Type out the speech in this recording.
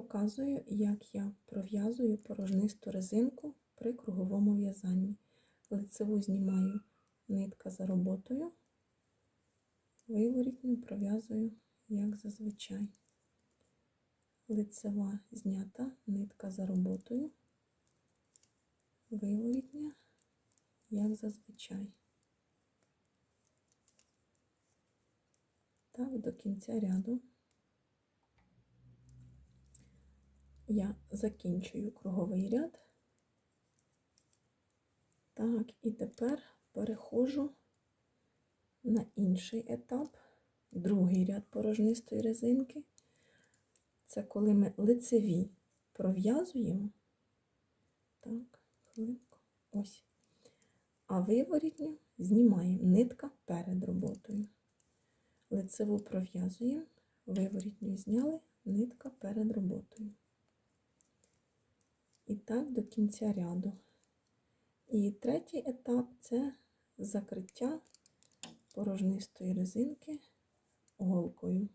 показую, як я пров'язую порожнисту резинку при круговому в'язанні. Лицеву знімаю нитка за роботою, виворітню пров'язую, як зазвичай. Лицева знята, нитка за роботою, виворітня, як зазвичай. Так, до кінця ряду. Я закінчую круговий ряд. Так, і тепер переходжу на інший етап, другий ряд порожнистої резинки. Це коли ми лицеві пров'язуємо. Так, хвилинку, ось. А виворітню знімаємо нитка перед роботою. Лицеву пров'язуємо, виворітню зняли, нитка перед роботою. І так до кінця ряду. І третій етап це закриття порожнистої резинки голкою.